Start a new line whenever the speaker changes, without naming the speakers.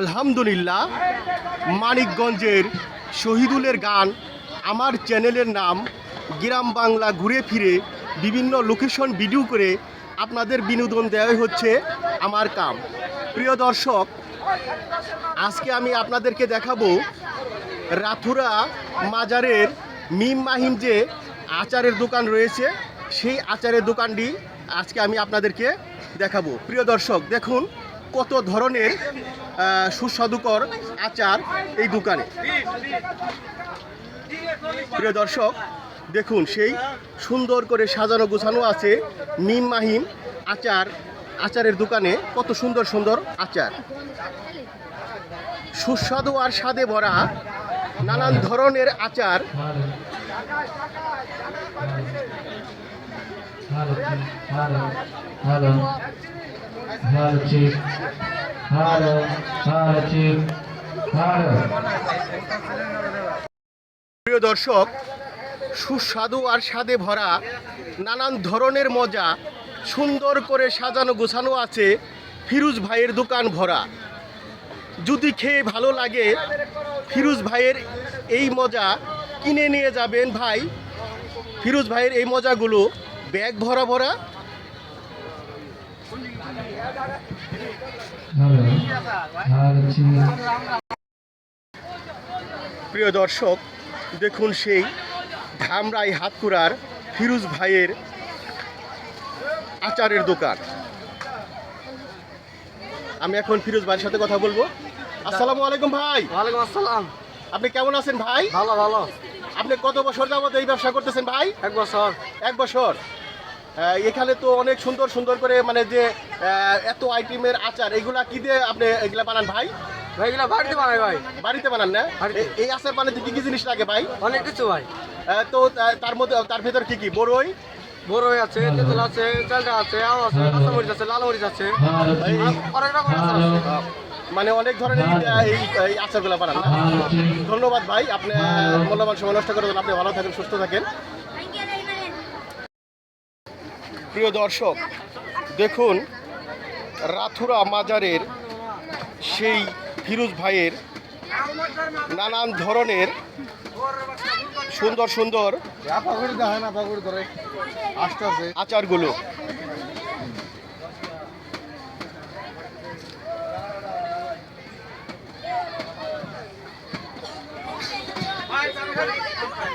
আলহামদুলিল্লাহ, মানিকগঞ্জের শহীদুলের গান আমার চ্যানেলের নাম গ্রাম বাংলা ঘুরে ফিরে বিভিন্ন লোকেশন ভিডিও করে আপনাদের বিনোদন দেওয়াই হচ্ছে আমার কাম। প্রিয় দর্শক, আজকে আমি আপনাদেরকে দেখাবো রাথুরা মাজারের মিম মাহিম যে আচারের দোকান রয়েছে, সেই আচারের দোকানটি আজকে আমি আপনাদেরকে দেখাবো। প্রিয় দর্শক, দেখুন কত ধরনের সুস্বাদুকর আচার এই দোকানে? প্রিয় দর্শক, দেখুন, সেই সুন্দর করে সাজানো গোছানো আছে মিম মাহিম আচার, আচারের দোকানে কত সুন্দর সুন্দর আচার। সুস্বাদু আর স্বাদে ভরা নানান ধরনের আচার।
Hello, chief. Hello, hello, chief. Hello.
প্রিয় দর্শক সুস্বাদু আর স্বাদে ভরা নানান ধরনের মজা সুন্দর করে সাজানো গোছানো আছে ফিরুজ ভাইয়ের দোকান ভরা যদি খেয়ে ভালো লাগে ফিরুজ ভাইয়ের এই মজা কিনে নিয়ে যাবেন ভাই ফিরুজ ভাইয়ের এই মজাগুলো ব্যাগ ভরা ভরা. প্রিয় দর্শক দেখুন সেই ধামরাই হাতকুড়ার ফিরুজ ভাইয়ের আচারের দোকান। আমি এখন ফিরোজ ভাইয়ের সাথে কথা বলব। আসসালামু আলাইকুম ভাই।
ওয়ালাইকুম আসসালাম।
আপনি কেমন আছেন ভাই?
ভালো ভালো।
আপনি কত বছর যাবত এই ব্যবসা করতেছেন ভাই?
এক বছর।
এক বছর। এখানে তো অনেক সুন্দর সুন্দর করে মানে যে এত আইটেমের আচার এগুলা কি দিয়ে আপনি এগুলা বানান ভাই?
ভাই এগুলো বাড়িতে বানাই ভাই।
বাড়িতে বানান না? এই আচার বানাতে কি কি জিনিস লাগে ভাই?
অনেক কিছু ভাই।
তো তার মধ্যে তার ভেতর কি কি? বড়ই?
বড়ই আছে তেঁতুল আছে চালটা আছে আম আছে কাঁচামরিচ আছে লাল মরিচ আছে. অনেক রকম আচার আছে।
মানে অনেক ধরনের এই- আচারগুলো বানান. ধন্যবাদ ভাই আপনি মূল্যবান সময় নষ্ট করে আপনি ভালো থাকেন সুস্থ থাকেন। প্রিয় দর্শক, দেখুন, রাথুরা মাজারের সেই ফিরুজ ভাইয়ের নানান ধরনের সুন্দর সুন্দর আচারগুলো Thank you.